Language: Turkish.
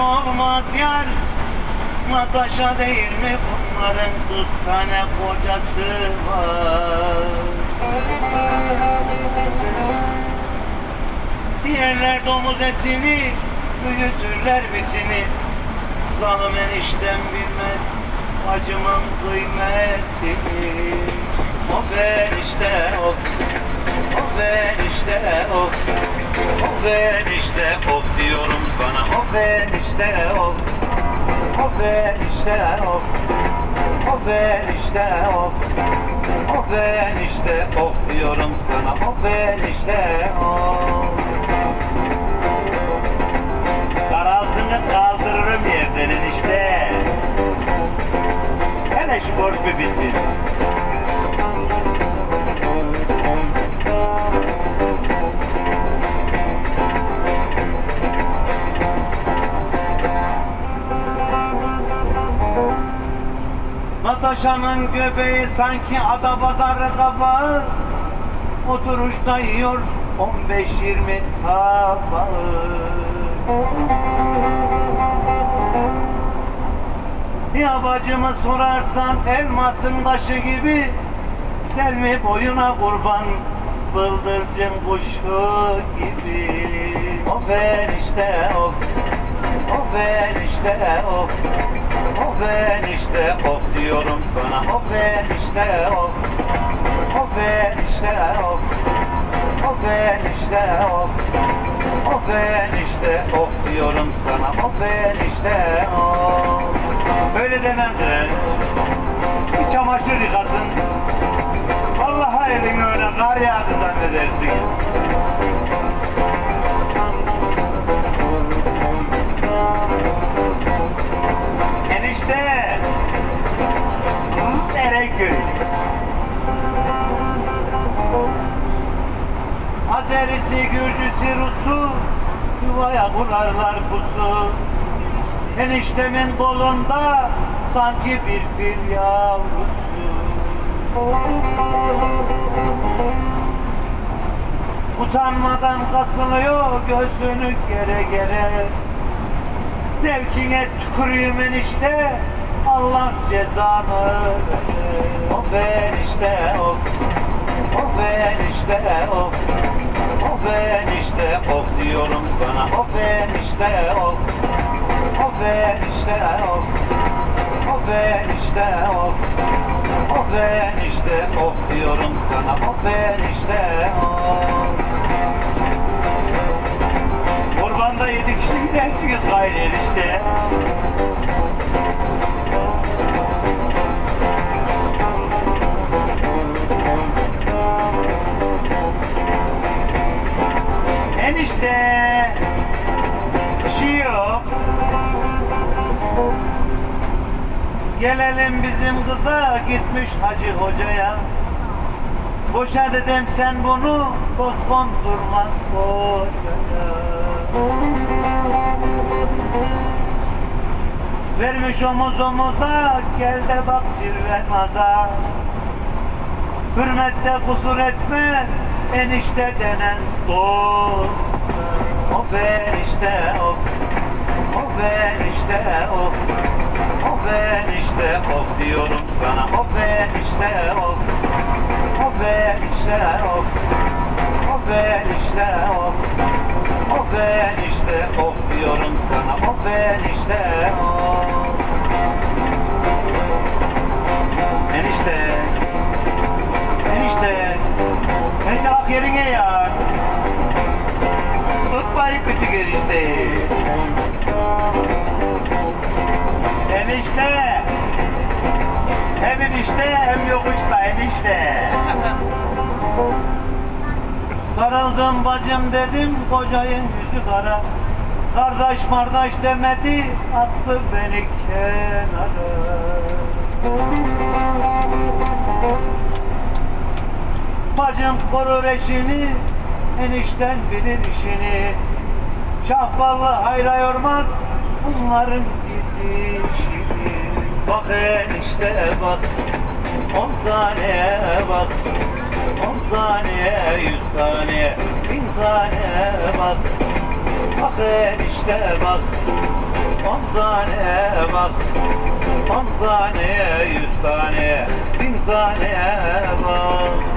olmaz yar. Natasha değil mi bunların 40 tane kocası var? Diğerler domuz etini Büyütürler bitini. Zalim eniştem bilmez Acımın kıymetini. O enişte o. O enişte o. O enişte diyorum sana O enişte o. O enişte o. O enişte o. O enişte o. Diyorum sana O enişte o. Karaltını Natasha'nın göbeği sanki ada pazarı kabağı Oturuşta yiyor 15-20 tabağı Ya bacımı sorarsan elmasın taşı gibi Selmi boyuna kurban bıldırcın kuşu gibi. O enişte of O. enişte of O enişte of diyorum sana. O enişte of O enişte of O enişte of O enişte of diyorum sana. O enişte of Böyle demem de Azerisi, Gürcüsü, Rusu Yuvaya kurarlar pusu. Eniştemin kolunda sanki bir fil yavrusu. Utanmadan kasılıyor göğsünü gere gere. Zevkine tükürüğüm enişte Allah cezanı. Of enişte of. Of enişte of Of enişte of diyorum sana. Of enişte of Of enişte of Of enişte of Of enişte of diyorum sana. Of enişte of Kurbanda yedi kişi gidersiniz gayrı Enişte yok. Gelelim bizim kıza gitmiş hacı hocaya. Boşa dedim sen bunu dost kondurmaz kocaya. Vermiş omuz omuza gel de bak cilve maza. Hürmette kusur etmez enişte denen dost. Of enişte of Of enişte of Of enişte of diyorum sana. Of enişte of Of enişte of Of enişte of Of enişte of diyorum sana. Of enişte of Enişte. Hem enişte hem yokuşta enişte. Sarıldım bacım dedim kocayın yüzü kara. Kardeş mardaş demedi attı beni kenara. Bacım korur eşini enişten bilir işini. Şahballı hayra yormaz bunların gidişini Bak enişte bak on tane bak On tane yüz tane bin tane bak. Bak enişte bak On tane bak On tane, yüz tane, bin tane bak